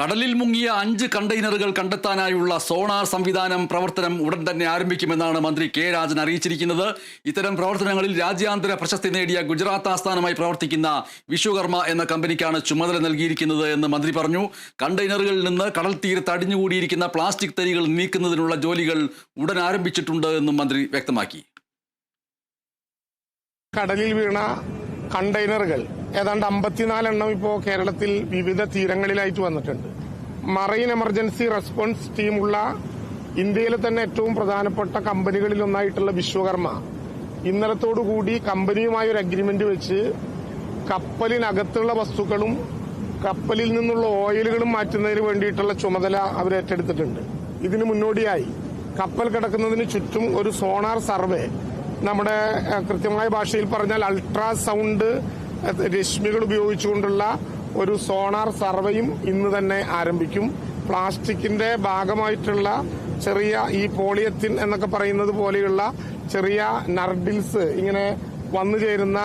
കടലിൽ മുങ്ങിയ അഞ്ച് കണ്ടെയ്നറുകൾ കണ്ടെത്താനായുള്ള സോണാർ സംവിധാനം പ്രവർത്തനം ഉടൻ തന്നെ ആരംഭിക്കുമെന്നാണ് മന്ത്രി കെ രാജൻ അറിയിച്ചിരിക്കുന്നത്. ഇത്തരം പ്രവർത്തനങ്ങളിൽ രാജ്യാന്തര പ്രശസ്തി നേടിയ ഗുജറാത്ത് ആസ്ഥാനമായി പ്രവർത്തിക്കുന്ന വിശ്വകർമ്മ എന്ന കമ്പനിക്കാണ് ചുമതല നൽകിയിരിക്കുന്നത് എന്ന് മന്ത്രി പറഞ്ഞു. കണ്ടെയ്നറുകളിൽ നിന്ന് കടൽ തീരത്ത് അടിഞ്ഞുകൂടിയിരിക്കുന്ന പ്ലാസ്റ്റിക് തരികൾ നീക്കുന്നതിനുള്ള ജോലികൾ ഉടൻ ആരംഭിച്ചിട്ടുണ്ട് എന്നും മന്ത്രി വ്യക്തമാക്കി. കടലിൽ വീണ കണ്ടെയ്നറുകൾ ഏതാണ്ട് അമ്പത്തിനാലെണ്ണം ഇപ്പോൾ കേരളത്തിൽ വിവിധ തീരങ്ങളിലായിട്ട് വന്നിട്ടുണ്ട്. മറൈൻ എമർജൻസി റെസ്പോൺസ് ടീമുള്ള ഇന്ത്യയിലെ തന്നെ ഏറ്റവും പ്രധാനപ്പെട്ട കമ്പനികളിൽ ഒന്നായിട്ടുള്ള വിശ്വകർമ്മ. ഇന്നലത്തോടുകൂടി കമ്പനിയുമായി ഒരു അഗ്രിമെന്റ് വെച്ച് കപ്പലിനകത്തുള്ള വസ്തുക്കളും കപ്പലിൽ നിന്നുള്ള ഓയിലുകളും മാറ്റുന്നതിന് വേണ്ടിയിട്ടുള്ള ചുമതല അവർ ഏറ്റെടുത്തിട്ടുണ്ട്. ഇതിന് മുന്നോടിയായി കപ്പൽ കിടക്കുന്നതിന് ചുറ്റും ഒരു സോണാർ സർവേ നമ്മുടെ കൃത്യമായ ഭാഷയിൽ പറഞ്ഞാൽ അൾട്രാസൗണ്ട് ഏഹ്, രശ്മികൾ ഉപയോഗിച്ചുകൊണ്ടുള്ള ഒരു സോണാർ സർവേയും ഇന്ന് തന്നെ ആരംഭിക്കും. പ്ലാസ്റ്റിക്കിന്റെ ഭാഗമായിട്ടുള്ള ചെറിയ ഈ പോളിയത്തിൻ എന്നൊക്കെ പറയുന്നത് പോലെയുള്ള ചെറിയ നർഡിൽസ് ഇങ്ങനെ വന്നു ചേരുന്ന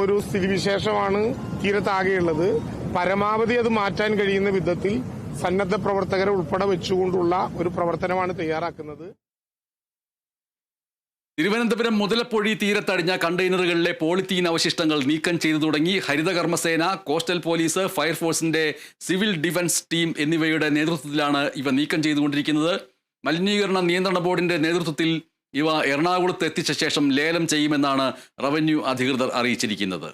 ഒരു സ്ഥിതിവിശേഷമാണ് തീരത്താകെയുള്ളത്. പരമാവധി അത് മാറ്റാൻ കഴിയുന്ന വിധത്തിൽ സന്നദ്ധ പ്രവർത്തകരെ ഉൾപ്പെടെ വെച്ചുകൊണ്ടുള്ള ഒരു പ്രവർത്തനമാണ് തയ്യാറാക്കുന്നത്. തിരുവനന്തപുരം മുതലപ്പൊഴി തീരത്തടിഞ്ഞ കണ്ടെയ്നറുകളിലെ പോളിത്തീൻ അവശിഷ്ടങ്ങൾ നീക്കം ചെയ്തു തുടങ്ങി ഹരിതകർമ്മസേന കോസ്റ്റൽ പോലീസ് ഫയർഫോഴ്സിന്റെ സിവിൽ ഡിഫൻസ് ടീം എന്നിവയുടെ നേതൃത്വത്തിലാണ് ഇവ നീക്കം ചെയ്തുകൊണ്ടിരിക്കുന്നത്. മലിനീകരണ നിയന്ത്രണ ബോർഡിന്റെ നേതൃത്വത്തിൽ ഇവ എറണാകുളത്ത് എത്തിച്ച ശേഷം ലേലം ചെയ്യുമെന്നാണ് റവന്യൂ അധികൃതർ അറിയിച്ചിരിക്കുന്നത്.